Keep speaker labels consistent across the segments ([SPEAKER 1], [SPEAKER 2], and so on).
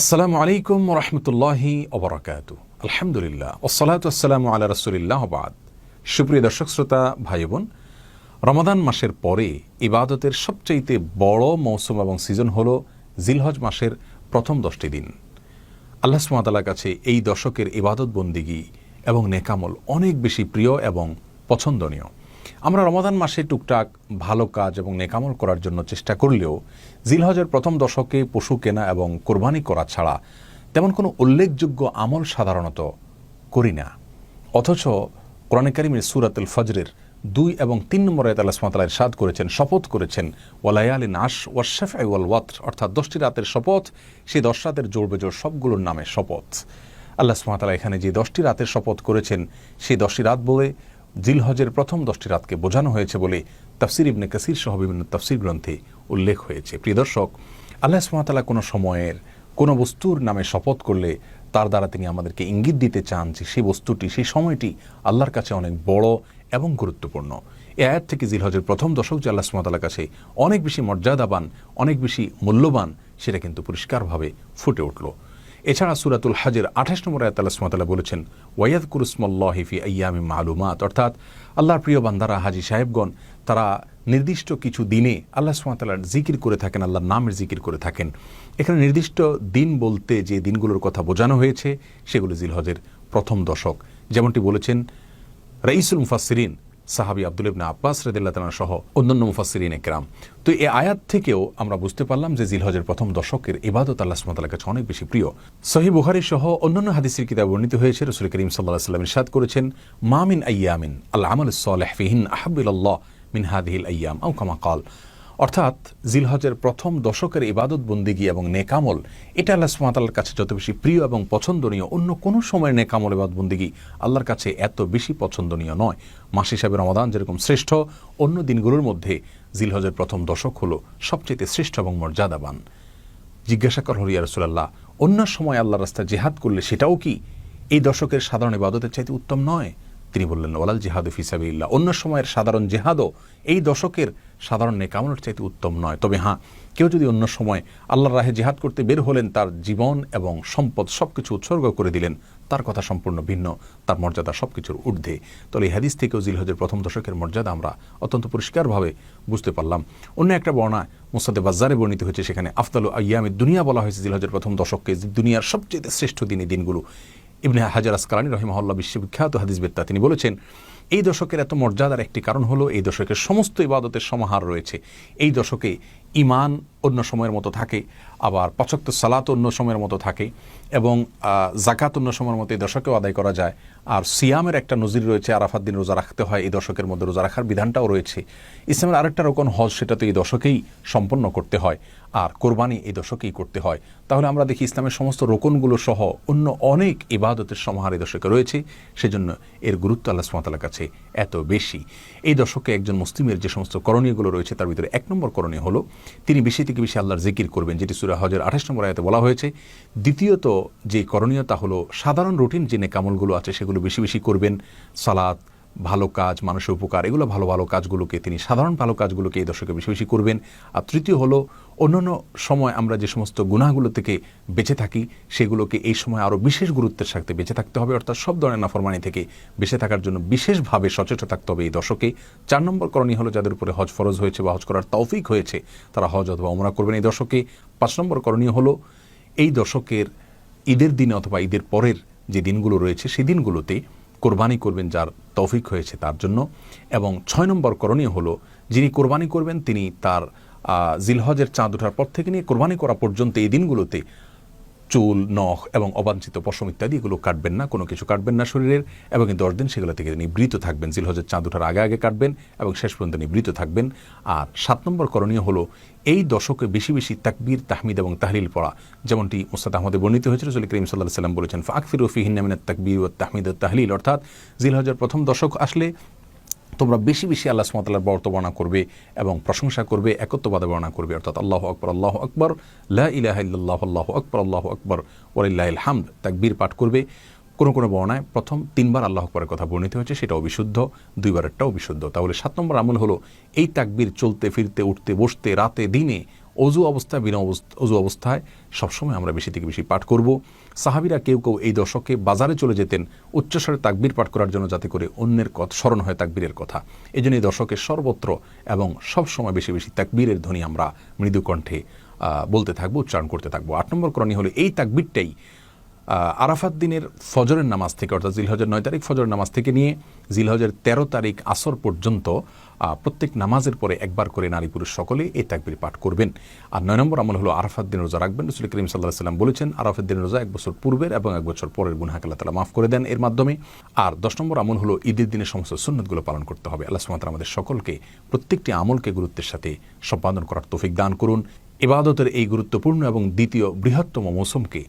[SPEAKER 1] আসসালামু আলাইকুম রহমতুল্লাহি ওবরাকাত আলহামদুলিল্লাহ। ওসলাত আসসালামু আল্লাহ রসুলিল্লাহ বাদ। সুপ্রিয় দর্শক, শ্রোতা ভাই বোন রমাদান মাসের পরে ইবাদতের সবচাইতে বড় মৌসুম এবং সিজন হল জিলহজ মাসের প্রথম দশটি দিন। আল্লাহ সুমাতালার কাছে এই দশকের ইবাদত বন্দিগি এবং নেকামল অনেক বেশি প্রিয় এবং পছন্দনীয়। আমরা রমাদান মাসে টুকটাক ভালো কাজ এবং নেকামল করার জন্য চেষ্টা করলেও জিলহজের প্রথম দশকে পশু কেনা এবং কোরবানি করা ছাড়া তেমন কোনো উল্লেখযোগ্য আমল সাধারণত করি না। অথচ কোরআন কারিমের সুরাতুল ফজরের দুই এবং তিন নম্বরে আল্লাহ সুমাতালা সাদ করেছেন, শপথ করেছেন ওয়ালায়ালি নাস ওয়াশাফ ওয়াল ওয়াত অর্থাৎ দশটি রাতের শপথ, সেই দশ রাতের জোর বেজোর সবগুলোর নামে শপথ। আল্লাহ সুমাতালা এখানে যে দশটি রাতের শপথ করেছেন, সেই দশটি রাত বলে জিলহজের প্রথম দশটি রাতকে বোঝানো হয়েছে বলে তাফসির ইবনে কাসির সহ বিভিন্ন তাফসির গ্রন্থে উল্লেখ হয়েছে। প্রিয় দর্শক, আল্লাহ সুমাতালা কোনো সময়ের কোনো বস্তুর নামে শপথ করলে তার দ্বারা তিনি আমাদেরকে ইঙ্গিত দিতে চান যে সেই বস্তুটি, সেই সময়টি আল্লাহর কাছে অনেক বড় এবং গুরুত্বপূর্ণ। এ আয়াত থেকে জিলহজের প্রথম দশক যে আল্লাহ সুমাতালার কাছে অনেক বেশি মর্যাদাবান, অনেক বেশি মূল্যবান, সেটা কিন্তু পরিষ্কারভাবে ফুটে উঠল। এছাড়া সুরাতুল হাজের আঠাশ নম্বর আয়াত আল্লাহ সুমাতালা বলেছেন ওয়াইয়াদ কুরুসমল্লাহিফি আয়ামি মালুমাত অর্থাৎ আল্লাহর প্রিয় বান্দারা, হাজি সাহেবগণ, তারা নির্দিষ্ট কিছু দিনে আল্লাহ সুমাতালার জিকির করে থাকেন, আল্লাহর নামের জিকির করে থাকেন। এখানে নির্দিষ্ট দিন বলতে যে দিনগুলোর কথা বোঝানো হয়েছে, সেগুলো জিলহজের প্রথম দশক। যেমনটি বলেছেন রাইসুল মুফাসরিন সাহাবি আব্দুল ইবনা আব্বাস রদিল্লাহ সহ অন্যান্য মুফাসিরিন একরাম। তো এই আয়াত থেকেও আমরা বুঝতে পারলাম যে জিলহজের প্রথম দশকের ইবাদত আল্লাহ সুমতাল্লাহ কাছে অনেক বেশি প্রিয়। সহি বুহারি সহ অন্যান্য হাদিসের কিতাব বর্ণিত হয়েছে, রসুল করিম সাল্লাহ সাল্লাম ইরশাদ করেছেন মামিন আয়ামিন আল্লাহ আমল সালেহ ফিহিন আহাবিল্লাহ মিন হাদিহিল আয়াম আউ কামা কাল। অর্থাৎ জিলহজের প্রথম দশকের ইবাদত বন্দিগি এবং নেকামল, এটা আল্লাহ সুমাতাল্লার কাছে যত বেশি প্রিয় এবং পছন্দনীয়, অন্য কোনো সময়ের নেকামল ইবাদ বন্দিগি আল্লাহর কাছে এত বেশি পছন্দনীয় নয়। মাস হিসাবে রমাদান যেরকম শ্রেষ্ঠ, অন্য দিনগুলোর মধ্যে জিলহজের প্রথম দশক হল সবচেয়ে শ্রেষ্ঠ এবং মর্যাদাবান। জিজ্ঞাসা কর হরিয়া রসুল্লাহ অন্য সময় আল্লাহ রাস্তায় জেহাদ করলে সেটাও কি? এই দশকের সাধারণ ইবাদতের চাইতে উত্তম নয়? তিনি বললেন, ওয়ালাল জিহাদু ফিসাবিল্লা অন্য সময়ের সাধারণ জেহাদও এই দশকের সাধারণ নেকামনের চাইতে উত্তম নয়। তবে হ্যাঁ কেউ যদি অন্য সময় আল্লাহর রাহে জেহাদ করতে বের হলেন, তার জীবন এবং সম্পদ সব কিছু উৎসর্গ করে দিলেন, তার কথা সম্পূর্ণ ভিন্ন, তার মর্যাদা সব কিছুর ঊর্ধ্বে। তবে এই হাদিস থেকেও জিলহজের প্রথম দশকের মর্যাদা আমরা অত্যন্ত পরিষ্কারভাবে বুঝতে পারলাম। অন্য একটা বর্ণায় মুসাদে বাজারে বর্ণিত হয়েছে, সেখানে আফতালু আয়ামে দুনিয়া বলা হয়েছে জিলহজের প্রথম দশককে, দুনিয়ার সবচেয়ে শ্রেষ্ঠ দিন এই দিনগুলো। ইবনে হাজার আসকালানি রহিমহল্লা বিশ্ববিখ্যাত হাদিস বেত্তা তিনি বলেছেন, এই দশকের এত মর্যাদার একটি কারণ হলো এই দশকের সমস্ত ইবাদতের সমাহার রয়েছে। এই দশকে ইমান অন্য সময়ের মতো থাকে, আবার পাচক্ত সালাত অন্য সময়ের মতো থাকে এবং জাকাত অন্য সময়ের মতো এই দশকেও আদায় করা যায়। আর সিয়ামের একটা নজির রয়েছে, আরাফাত দিন রোজা রাখতে হয়, এই দশকের মধ্যে রোজা রাখার বিধানটাও রয়েছে। ইসলামের আরেকটা রকম হজ সেটা তো এই দশকেই সম্পন্ন করতে হয়, আর কোরবানি এই দশকেই করতে হয়। তাহলে আমরা দেখি ইসলামের সমস্ত রোকনগুলো সহ অন্য অনেক ইবাদতের সমাহার এই দশকে রয়েছে, সেজন্য এর গুরুত্ব আল্লাহ সুমাতালার কাছে এত বেশি। এই দশকে একজন মুসলিমের যে সমস্ত করণীয়গুলো রয়েছে, তার ভিতরে এক নম্বর করণীয় হলো, তিনি বেশি থেকে বেশি আল্লাহর জিকির করবেন, যেটি সুরা হজের আঠাশ নম্বর আয়তে বলা হয়েছে। দ্বিতীয়ত যে করণীয়তা হলো, সাধারণ রুটিন যে নেকামলগুলো আছে, সেগুলো বেশি বেশি করবেন সালাদ ভালো কাজ, মানুষের উপকার, এগুলো ভালো ভালো কাজগুলোকে তিনি, সাধারণ ভালো কাজগুলোকে এই দশকে বেশি বেশি করবেন। আর তৃতীয় হলো, অন্যান্য সময় আমরা যে সমস্ত গুণাগুলো থেকে বেঁচে থাকি, সেগুলোকে এই সময় আরও বিশেষ গুরুত্বের সাথে বেঁচে থাকতে হবে। অর্থাৎ সব ধরনের নাফরমানি থেকে বেঁচে থাকার জন্য বিশেষভাবে সচেতন থাকতে হবে এই দশকে চার নম্বর করণীয় হলো, যাদের উপরে হজ ফরজ হয়েছে বা হজ করার তৌফিক হয়েছে, তারা হজ অথবা অমরা করবেন এই দশকে পাঁচ নম্বর করণীয় হলো, এই দশকের ঈদের দিনে অথবা ঈদের পরের যে দিনগুলো রয়েছে, সেই দিনগুলোতে কোরবানি করবেন যার তৌফিক হয়েছে তার জন্য। এবং ছয় নম্বর করণীয় হলো, যিনি কোরবানি করবেন তিনি তার জিলহজের চাঁদ ওঠার পর থেকে নিয়ে কোরবানি করা পর্যন্ত এই দিনগুলোতে চুল, নখ এবং অবাঞ্ছিত পশম ইত্যাদি এগুলো কাটবেন না, কোনো কিছু কাটবেন না শরীরের এবং এই দশ দিন সেগুলো থেকে নিবৃত থাকবেন। জিলহজের চাঁদ ওঠার আগে আগে কাটবেন এবং শেষ পর্যন্ত নিবৃত থাকবেন। আর সাত নম্বর করণীয় হলো এই দশকে বেশি বেশি তাকবীর, তাহমিদ এবং তাহলিল পড়া। যেমনটি মুস্তাদ আহমদে বর্ণিত হয়েছিল, রসুল করিম সাল্লাহ সাল্লাম বলেছেন, ফাকফির রফিহিনামিনের তাকবীর ও তাহমিদ ও তাহলিল। অর্থাৎ জিলহজের প্রথম দশক আসলে তোমরা বেশি বেশি আল্লাহ সুমতাল্লার বর্তবর্ণা করবে এবং প্রশংসা করবে, একত্ববাদে বর্ণনা করবে। অর্থাৎ আল্লাহ আকবর আল্লাহ আকবর লাহ ইলাহ আল্লাহ আকবর আল্লাহ আকবর ওলিল্লাহ হামদ তাকবীর পাঠ করবে। কোনো কোনো বর্ণায় প্রথম তিনবার আল্লাহ আকবরের কথা বর্ণিত হয়েছে সেটাও অবিশুদ্ধ, দুইবারেরটাও বিশুদ্ধ। তাহলে সাত নম্বর আমল হলো, এই তাকবীর চলতে, ফিরতে, উঠতে, বসতে, রাতে, দিনে অজু অবস্থায়, বিনা অজু অবস্থায় সবসময় আমরা বেশি থেকে বেশি পাঠ করব। সাহাবিরা কেউ কেউ এই দশকে বাজারে চলে যেতেন উচ্চস্বরে তাকবির পাঠ করার জন্য যাতে করে অন্যের কথা, স্মরণ হয় তাকবীরের কথা। এই জন্য এই দশকে সর্বত্র এবং সবসময় বেশি বেশি তাকবীরের ধ্বনি আমরা মৃদু কণ্ঠে বলতে থাকব, উচ্চারণ করতে থাকব। আট নম্বর করণীয় হলো এই তাকবীরটাই আরাফাত দিনের ফজরের নামাজ থেকে, অর্থাৎ জিলহজের নয় তারিখ ফজরের নামাজ থেকে নিয়ে জিলহজের তেরো তারিখ আসর পর্যন্ত প্রত্যেক নামাজের পরে একবার করে নারী পুরুষ সকলে এই তাকবির পাঠ করবেন। আর নয় নম্বর আমল হলো আরাফাত দিন রোজা রাখবেন। রসুল করিম সাল্লাহ সাল্লাম বলেছেন, আরাফাত দিন রোজা এক বছর পূর্বের এবং এক বছর পরের গুনাহাক আল্লাহ তালা মাফ করে দেন এর মাধ্যমে। আর দশ নম্বর আমল হলো ঈদের দিনের সমস্ত সুন্নতগুলো পালন করতে হবে। আল্লাহ সুমাত্রা আমাদের সকলকে প্রত্যেকটি আমলকে গুরুত্বের সাথে সম্পাদন করার তৌফিক দান করুন। ইবাদতের এই গুরুত্বপূর্ণ এবং দ্বিতীয় বৃহত্তম মৌসুমকে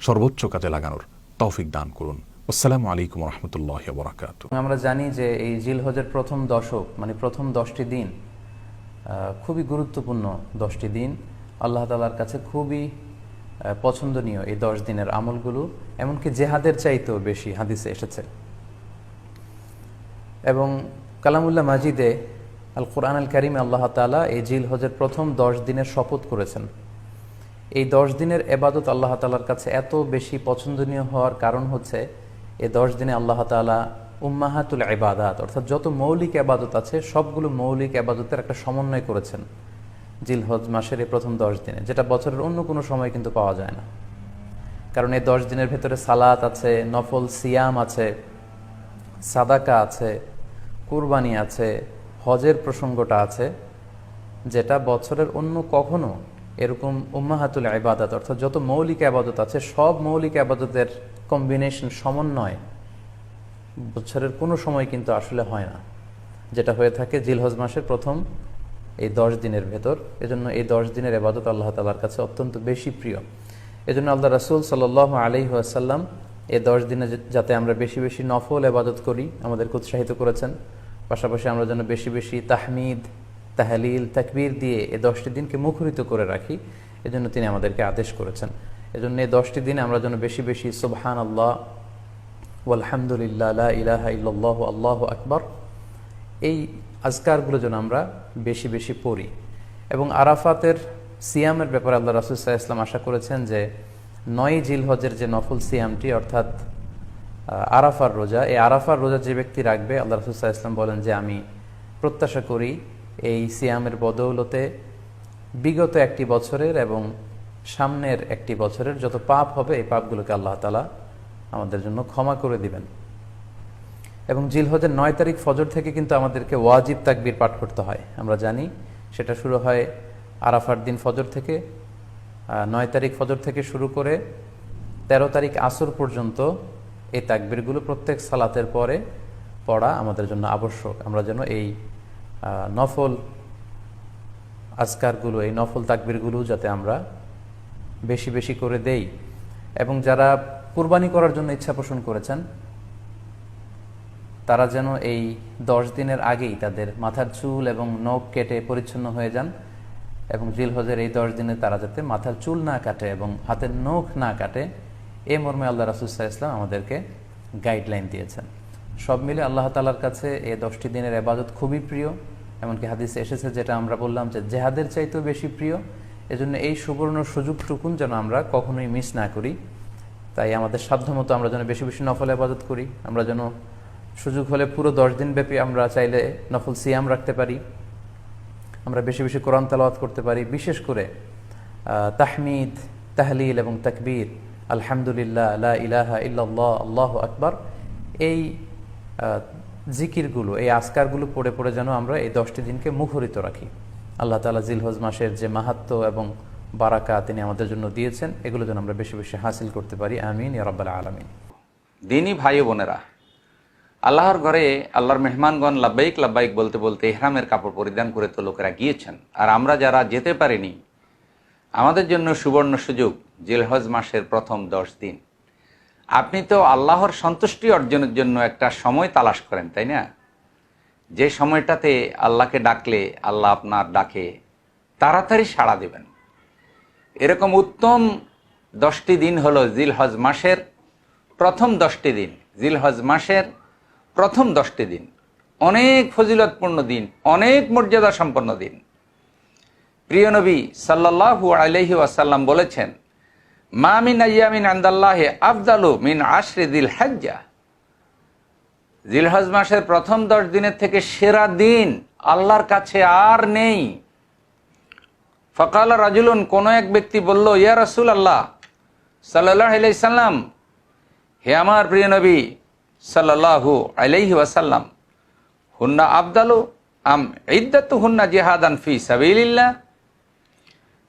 [SPEAKER 1] সর্বোচ্চ কাজে লাগানোর তৌফিক দান করুন। আসসালামু আলাইকুম রহমতুল্লাহ বরাকাত
[SPEAKER 2] আমরা জানি যে এই জিলহজের প্রথম দশক মানে প্রথম দশটি দিন খুবই গুরুত্বপূর্ণ দশটি দিন। আল্লাহ তালার কাছে খুবই পছন্দনীয় এই দশ দিনের আমলগুলো, এমনকি জেহাদের চাইতেও বেশি হাদিসে এসেছে। এবং কালামুল্লাহ মাজিদে আল কোরআন আল করিমে আল্লাহ তালা এই জিল হজের প্রথম দশ দিনের শপথ করেছেন। এই দশ দিনের এবাদত আল্লাহ তালার কাছে এত বেশি পছন্দনীয় হওয়ার কারণ হচ্ছে এই দশ দিনে আল্লাহ তালা উম্মাহাতুল এবাদাত অর্থাৎ যত মৌলিক এবাদত আছে, সবগুলো মৌলিক এবাদতের একটা সমন্বয় করেছেন জিলহজ মাসের এই প্রথম দশ দিনে, যেটা বছরের অন্য কোনো সময় কিন্তু পাওয়া যায় না। কারণ এই দশ দিনের ভেতরে সালাত আছে, নফল সিয়াম আছে, সাদাকা আছে, কুরবানি আছে, হজের প্রসঙ্গটা আছে, যেটা বছরের অন্য কখনো এরকম উম্মাহাতুল ইবাদত, অর্থাৎ যত মৌলিক আবাদত আছে, সব মৌলিক আবাদতের কম্বিনেশন সমন্বয়। বছরের কোনো সময় কিন্তু আসলে হয় না। যেটা হয়ে থাকে জিলহজ মাসের প্রথম, এই দশ দিনের ভেতর। এজন্য এই দশ দিনের এবাদত আল্লাহ তালার কাছে অত্যন্ত বেশি প্রিয়। এজন্য আল্লাহ রাসুল সাল আলি আসাল্লাম এই দশ দিনে যাতে আমরা বেশি বেশি নফল এবাদত করি, আমাদেরকে উৎসাহিত করেছেন। পাশাপাশি আমরা যেন বেশি বেশি তাহমিদ তাহলিল, তাকবীর দিয়ে এই দশটি দিনকে মুখরিত করে রাখি, এজন্য তিনি আমাদেরকে আদেশ করেছেন। এজন্য এই দশটি দিনে আমরা যেন বেশি বেশি সুবহান আল্লাহ ওয়ালহামদুলিল্লাহ, লা ইলাহা ইল্লাল্লাহ, আল্লাহ আকবর, এই আজকারগুলো যেন আমরা বেশি বেশি পড়ি। এবং আরাফাতের সিয়ামের ব্যাপারে আল্লাহ রাসুসাহ ইসলাম আশা করেছেন যে নয় জিল হজের যে নফল সিয়ামটি, অর্থাৎ আরাফার রোজা, এই আরাফার রোজা যে ব্যক্তি রাখবে, আল্লাহ রাসুসাহ ইসলাম বলেন যে আমি প্রত্যাশা করি এই সিয়ামের বদৌলতে বিগত একটি বছরের এবং সামনের একটি বছরের যত পাপ হবে, এই পাপগুলোকে আল্লাহ তালা আমাদের জন্য ক্ষমা করে দিবেন। এবং জিলহজের নয় তারিখ ফজর থেকে কিন্তু আমাদেরকে ওয়াজিব তাকবির পাঠ করতে হয়। আমরা জানি সেটা শুরু হয় আরাফার দিন ফজর থেকে নয় তারিখ ফজর থেকে শুরু করে তেরো তারিখ আসর পর্যন্ত এই তাকবিরগুলো প্রত্যেক সালাতের পরে পড়া আমাদের জন্য আবশ্যক। আমরা যেন এই নফল আজকারগুলো, এই নফল তাকবিরগুলো যাতে আমরা বেশি বেশি করে দেই। এবং যারা কুরবানি করার জন্য ইচ্ছা পোষণ করেছেন, তারা যেন এই দশ দিনের আগেই তাদের মাথার চুল এবং নখ কেটে পরিচ্ছন্ন হয়ে যান এবং জিলহজের এই দশ দিনে তারা যাতে মাথার চুল না কাটে এবং হাতের নখ না কাটে, এ মর্মে আল্লাহ রাসুসাহ ইসলাম আমাদেরকে গাইডলাইন দিয়েছেন। সব মিলে আল্লাহ তালার কাছে এই দশটি দিনের আবাদত খুবই প্রিয়। এমনকি হাদিসে এসেছে যেটা আমরা বললাম যে জেহাদের চাইতেও বেশি প্রিয়। এজন্য এই সুবর্ণ সুযোগটুকুন যেন আমরা কখনোই মিস না করি। তাই আমাদের সাধ্যমতো আমরা যেন বেশি বেশি নফল আবাদত করি। আমরা যেন সুযোগ হলে পুরো দশ দিন ব্যাপী আমরা চাইলে নফল সিয়াম রাখতে পারি। আমরা বেশি বেশি কোরআন তালাওয়াত করতে পারি। বিশেষ করে তাহমিদ, তাহলিল এবং তাকবীর, আলহামদুলিল্লাহ, লা ইলাহা ইল্লাল্লাহ, আল্লাহ আকবার, এই জিকিরগুলো, এই আসকারগুলো পড়ে পড়ে যেন আমরা এই দশটি দিনকে মুখরিত রাখি। আল্লাহ তালা জিলহজ মাসের যে মাহাত্ম এবং বারাকা তিনি আমাদের জন্য দিয়েছেন, এগুলো যেন আমরা বেশি বেশি হাসিল করতে পারি। আমিন ইয়ারাব্বাল আলমিন।
[SPEAKER 3] দিনই ভাই বোনেরা, আল্লাহর ঘরে আল্লাহর মেহমানগণ লাব্বাইক লাব্বাইক বলতে বলতে ইহরামের কাপড় পরিধান করে তো লোকেরা গিয়েছেন। আর আমরা যারা যেতে পারিনি, আমাদের জন্য সুবর্ণ সুযোগ জিলহজ মাসের প্রথম দশ দিন। আপনি তো আল্লাহর সন্তুষ্টি অর্জনের জন্য একটা সময় তালাশ করেন, তাই না? যে সময়টাতে আল্লাহকে ডাকলে আল্লাহ আপনার ডাকে, তাড়াতাড়ি সাড়া দেবেন। এরকম উত্তম দশটি দিন হলো জিলহজ মাসের প্রথম দশটি দিন। জিলহজ মাসের প্রথম দশটি দিন। অনেক ফজিলতপূর্ণ দিন, অনেক মর্যাদা সম্পন্ন দিন। প্রিয় নবী সাল্লাল্লাহু আলাইহি ওয়াসাল্লাম বলেছেন মা মিন আইয়ামিন আন্দাল্লাহে আফদালু মিন আশরি দিল হাজ্জা। জিলহজ মাসের প্রথম দশ দিনের থেকে সেরা দিন আল্লাহর কাছে আর নেই। ফকাল রাজুলুন, কোন এক ব্যক্তি বলল, ইয়া রাসুল আল্লাহ সাল্লাহ সাল্লাম, হে আমার প্রিয় নবী সাল্লাহু আলাইহি ওয়াসাল্লাম, হুন্না আবদালু আম ইদ্দাতু হুন্না জিহাদান ফি সাবিলিল্লাহ?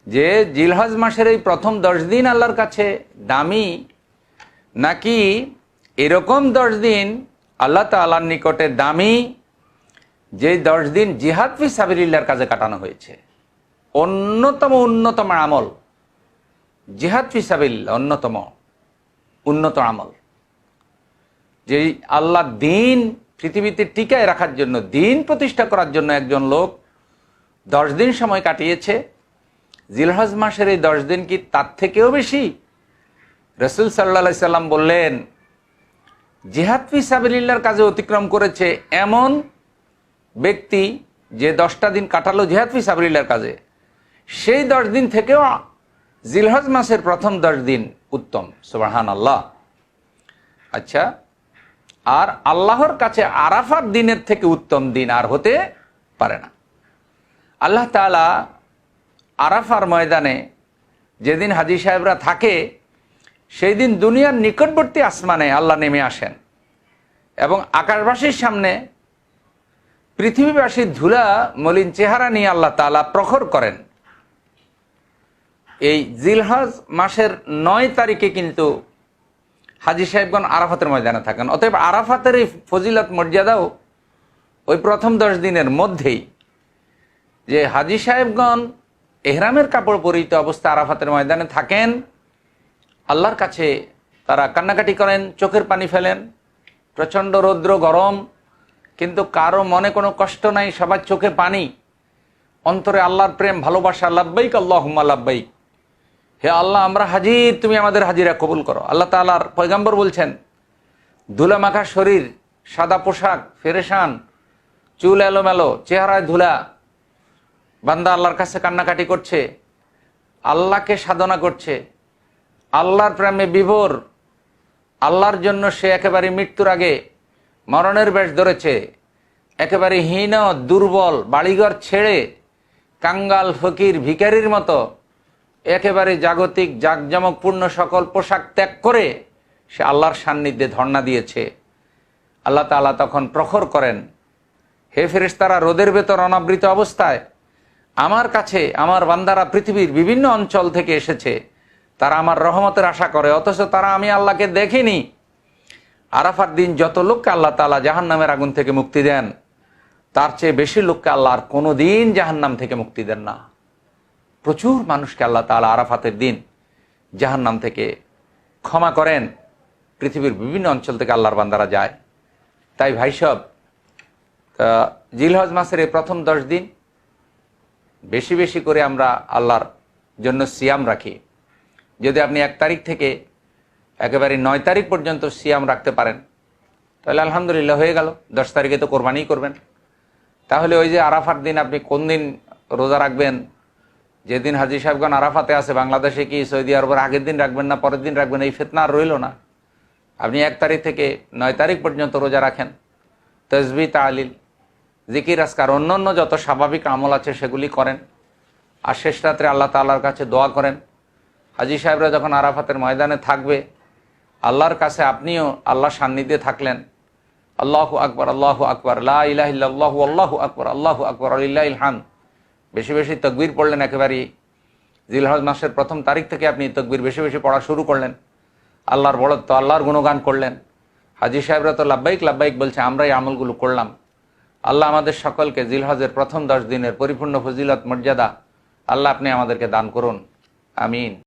[SPEAKER 3] যে জিলহজ মাসের এই প্রথম দশ দিন আল্লাহর কাছে দামি, নাকি এরকম দশ দিন আল্লাহ তাল্লাহর নিকটে দামি, যে দশ দিন জিহাদ ফি সাবিলিল্লাহর কাজে কাটানো হয়েছে? অন্যতম উন্নতম আমল। জিহাদ ফি সাবিল্লাহ অন্যতম উন্নত আমল। যে আল্লাহ দিন পৃথিবীতে টিকায় রাখার জন্য, দিন প্রতিষ্ঠা করার জন্য একজন লোক দশ দিন সময় কাটিয়েছে জিলহজ মাসের এই দশ দিন কি তার থেকেও বেশি? রসুল সাল্লা সাল্লাম বললেন, জিহাদ ফি সাবিল্লার কাজে অতিক্রম করেছে এমন ব্যক্তি যে দশটা দিন কাটালো জিহাদ ফি সাবিল্লার কাজে। সেই দশ দিন থেকেও জিলহজ মাসের প্রথম দশ দিন উত্তম সুবাহান আল্লাহ আচ্ছা আর আল্লাহর কাছে আরাফার দিনের থেকে উত্তম দিন আর হতে পারে না। আল্লাহ তালা আরাফার ময়দানে যেদিন হাজি সাহেবরা থাকে সেই দিন দুনিয়ার নিকটবর্তী আসমানে আল্লাহ নেমে আসেন। এবং আকাশবাসীর সামনে পৃথিবীবাসীর ধুলা, মলিন চেহারা নিয়ে আল্লাহ তালা প্রখর করেন। এই জিলহজ মাসের নয় তারিখে কিন্তু হাজি সাহেবগণ আরাফাতের ময়দানে থাকেন। অতএব আরাফাতের এই ফজিলত মর্যাদাও ওই প্রথম দশ দিনের মধ্যেই যে হাজি সাহেবগণ এহরামের কাপড় পরিহিত অবস্থা আরাফাতের ময়দানে থাকেন। আল্লাহর কাছে তারা কান্নাকাটি করেন, চোখের পানি ফেলেন, প্রচণ্ড রৌদ্র, গরম, কিন্তু কারও মনে কোনো কষ্ট নাই, সবার চোখে পানি। অন্তরে আল্লাহর প্রেম, ভালোবাসা, লাব্বাইক আল্লাহ লাব্বাইক। হে আল্লাহ, আমরা হাজির, তুমি আমাদের হাজিরা কবুল করো। আল্লাহ তালার পয়গাম্বর বলছেন ধুলা মাখা শরীর, সাদা পোশাক, ফেরেশান, চুল এলোমেলো, চেহারায় ধুলা বান্দা আল্লাহর কাছে কান্নাকাটি করছে, আল্লাহকে সাধনা করছে, আল্লাহর প্রেমে বিভোর, আল্লাহর জন্য সে একেবারে মৃত্যুর আগে মরণের বেশ ধরেছে, একেবারে হীন, দুর্বল, বাড়িঘর ছেড়ে কাঙ্গাল, ফকির ভিকারির মতো একেবারে জাগতিক, জাকজমকপূর্ণ সকল পোশাক ত্যাগ করে সে আল্লাহর সান্নিধ্যে ধর্ণা দিয়েছে। আল্লাহ তাআলা তখন প্রখর করেন, হে ফেরেশতারা, রোদের ভেতর অনাবৃত অবস্থায় আমার কাছে, আমার বান্দারা পৃথিবীর বিভিন্ন অঞ্চল থেকে এসেছে। তারা আমার রহমতের আশা করে, অথচ তারা আমি আল্লাহকে দেখিনি। আরাফার দিন যত লোককে আল্লাহ তালা জাহান নামের আগুন থেকে মুক্তি দেন, তার চেয়ে বেশি লোককে আল্লাহ আর কোনো দিন জাহান নাম থেকে মুক্তি দেন না। প্রচুর মানুষকে আল্লাহ তালা আরাফাতের দিন জাহান নাম থেকে ক্ষমা করেন। পৃথিবীর বিভিন্ন অঞ্চল থেকে আল্লাহর বান্দারা যায়। তাই ভাই সব জিলহজ মাসের এই প্রথম দশ দিন বেশি বেশি করে আমরা আল্লাহর জন্য সিয়াম রাখি। যদি আপনি এক তারিখ থেকে একেবারে নয় তারিখ পর্যন্ত সিয়াম রাখতে পারেন, তাহলে আলহামদুলিল্লাহ হয়ে গেল। দশ তারিখে তো কোরবানিই করবেন। তাহলে ওই যে আরাফার দিন আপনি কোন দিন রোজা রাখবেন? যেদিন হাজি সাহেবগণ আরাফাতে আছে, বাংলাদেশে কি সৌদি আরবের আগের দিন রাখবেন না পরের দিন রাখবেন? এই ফেতনা আর রইল না। আপনি এক তারিখ থেকে নয় তারিখ পর্যন্ত রোজা রাখেন। তসবি তালিল জিকির আসকার অন্য অন্য যত স্বাভাবিক আমল আছে সেগুলি করেন। আর শেষ রাত্রে আল্লাহ তাল্লাহর কাছে দোয়া করেন। হাজি সাহেবরা যখন আরাফাতের ময়দানে থাকবে, আল্লাহর কাছে আপনিও আল্লাহ সান্নিধ্যে থাকলেন। আল্লাহ আকবর আল্লাহ আকবর আল্লাহ আল্লাহ আকবর আল্লাহ আকবর আল্লাহ ইলহান বেশি বেশি তকবির পড়লেন একেবারেই। জিলহজ মাসের প্রথম তারিখ থেকে আপনি তকবির বেশি বেশি পড়া শুরু করলেন। আল্লাহর বড়ত্ব আল্লাহর গুণগান করলেন। হাজি সাহেবরা তো লাব্বাইক লাব্বাইক বলছে আমরা এই আমলগুলো করলাম। আল্লাহ আমাদের সকলকে জিলহজের প্রথম দশ দিনের পরিপূর্ণ ফজিলত, মর্যাদা আল্লাহ আপনি আমাদেরকে দান করুন। আমিন।